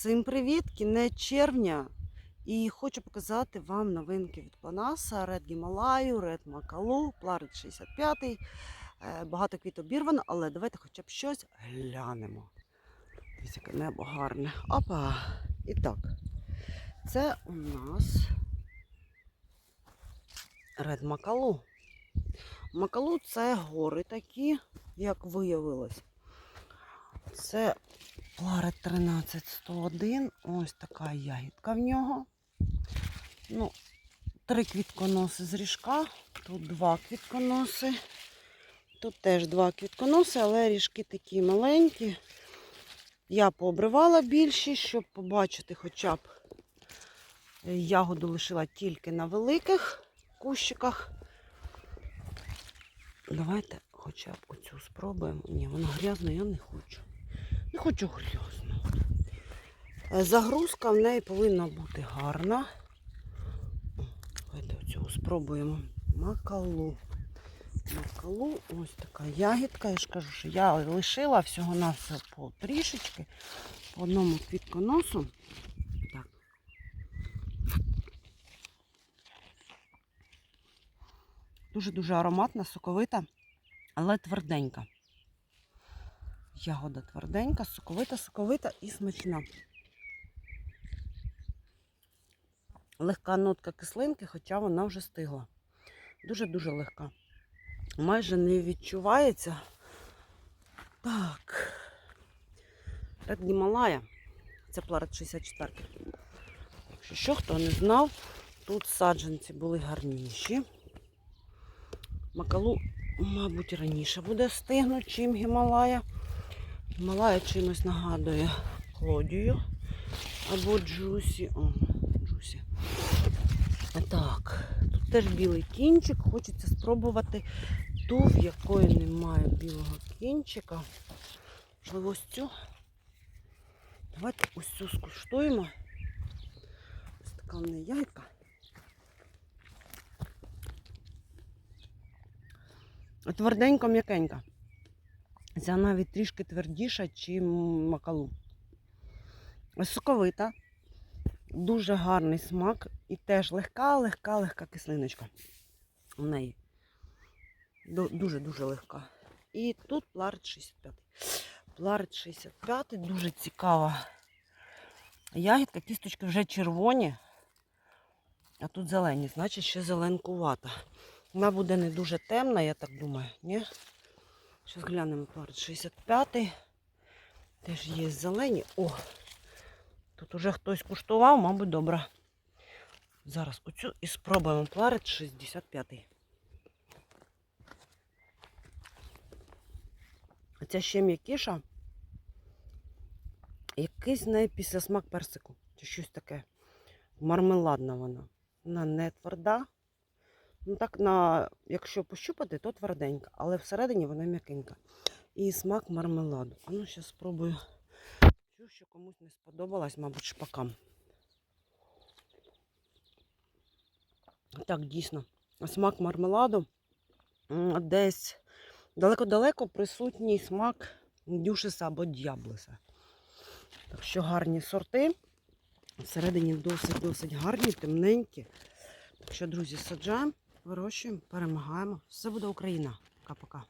Всім привіт! Кінець червня. І хочу показати вам новинки від Панаса, Red Гімалаю, Red Макалу, Пларет 65. Е, Багато квіт обірвано, але давайте хоча б щось глянемо. Дивіться, яке небо гарне. Опа! І так, це у нас Red Макалу. Макалу це гори такі, як виявилось. Це Пларет 13101. Ось така ягідка в нього. Ну, три квітконоси з ріжка. Тут два квітконоси. Тут теж два квітконоси, але ріжки такі маленькі. Я пообривала більші, щоб побачити хоча б е, ягоду лишила тільки на великих кущиках. Давайте хоча б оцю спробуємо. Ні, вона грязна, я не хочу. Не хочу грязну. Е, Загрузка в неї повинна бути гарна. Давайте оцю спробуємо. Макалу. Макалу, ось така ягідка. Я ж кажу, що я лишила всього на все по трішечки, по одному квітконосу. Так. Дуже-дуже ароматна, соковита, але тверденька. Ягода тверденька, соковита, соковита і смачна. Легка нотка кислинки, хоча вона вже стигла. Дуже-дуже легка. Майже не відчувається. Так. Ред Гімалая. Це пларет 64. Якщо що, хто не знав, тут саджанці були гарніші. Макалу, мабуть, раніше буде стигнути, чим Гімалая. Гімалая чимось нагадує Клодію або Джусі. О, Джусі. Так, тут теж білий кінчик. Хочеться спробувати ту, в якої немає білого кінчика. Можливо, ось цю. Давайте ось цю скуштуємо. Ось така в неї ягідка. Тверденько м'якенька. Ця навіть трішки твердіша, ніж макалу. Соковита, дуже гарний смак і теж легка, легка, легка кислиночка у неї. Дуже-дуже легка. І тут пларет 65. Пларет 65 дуже цікава ягідка, кісточки вже червоні, а тут зелені, значить ще зеленкувата. Вона буде не дуже темна, я так думаю, ні? Зараз глянемо пларет 65. Теж є зелені. О! Тут уже хтось куштував, мабуть, добре. Зараз оцю і спробуємо пларет 65. Оця ще м'якіша. Якийсь неї після смак персику. Чи щось таке. Мармеладна вона. Вона не тверда. Ну так, на, якщо пощупати, то тверденька, але всередині вона м'якенька. І смак мармеладу. А ну, зараз спробую. Цю, що комусь не сподобалась, мабуть, шпакам. Так, дійсно, смак мармеладу десь далеко-далеко присутній смак дюшеса або д'яблеса. Так що гарні сорти. Всередині досить-досить гарні, темненькі. Так що, друзі, саджаємо, вирощуємо, перемагаємо. Все буде Україна. Пока-пока.